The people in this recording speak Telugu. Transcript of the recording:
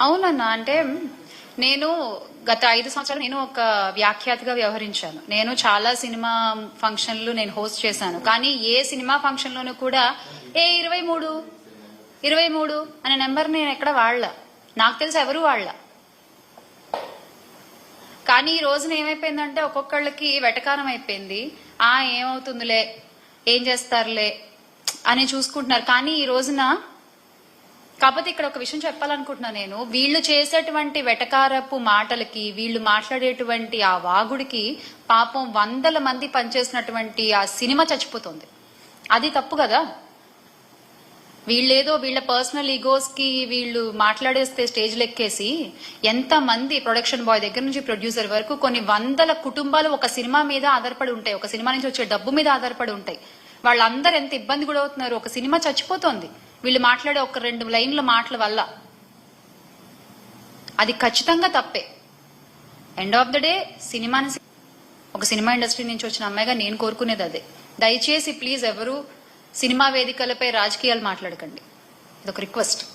అవునన్నా అంటే నేను గత ఐదు సంవత్సరాలు నేను ఒక వ్యాఖ్యాతగా వ్యవహరించాను. నేను చాలా సినిమా ఫంక్షన్లు నేను హోస్ట్ చేశాను. కానీ ఏ సినిమా ఫంక్షన్లోనూ కూడా ఏ ఇరవై మూడు ఇరవై మూడు అనే నెంబర్ నేను ఎక్కడ వాళ్ళ నాకు తెలిసి ఎవరు వాళ్ళ కానీ ఈ రోజున ఏమైపోయిందంటే ఒక్కొక్కళ్ళకి వెటకారం అయిపోయింది. ఆ ఏమవుతుందిలే ఏం చేస్తారులే అని చూసుకుంటున్నారు. కానీ ఈ రోజున కాకపోతే ఇక్కడ ఒక విషయం చెప్పాలనుకుంటున్నా నేను. వీళ్ళు చేసేటువంటి వెటకారపు మాటలకి వీళ్ళు మాట్లాడేటువంటి ఆ వాగుడికి పాపం వందల మంది పనిచేసినటువంటి ఆ సినిమా చచ్చిపోతుంది. అది తప్పు కదా? వీళ్ళేదో వీళ్ళ పర్సనల్ ఈగోస్కి వీళ్ళు మాట్లాడేస్తే స్టేజ్ లెక్కేసి ఎంత మంది ప్రొడక్షన్ బాయ్ దగ్గర నుంచి ప్రొడ్యూసర్ వరకు కొన్ని వందల కుటుంబాలు ఒక సినిమా మీద ఆధారపడి ఉంటాయి. ఒక సినిమా నుంచి వచ్చే డబ్బు మీద ఆధారపడి ఉంటాయి. వాళ్ళందరూ ఎంత ఇబ్బంది కూడా అవుతున్నారు ఒక సినిమా చచ్చిపోతోంది. వీళ్ళు మాట్లాడే ఒక రెండు లైన్ల మాటల వల్ల అది ఖచ్చితంగా తప్పే. ఎండ్ ఆఫ్ ద డే సినిమాని ఒక సినిమా ఇండస్ట్రీ నుంచి వచ్చిన అమ్మాయిగా నేను కోరుకునేది అదే. దయచేసి ప్లీజ్ ఎవరు సినిమా వేదికలపై రాజకీయాలు మాట్లాడకండి. ఇదొక రిక్వెస్ట్.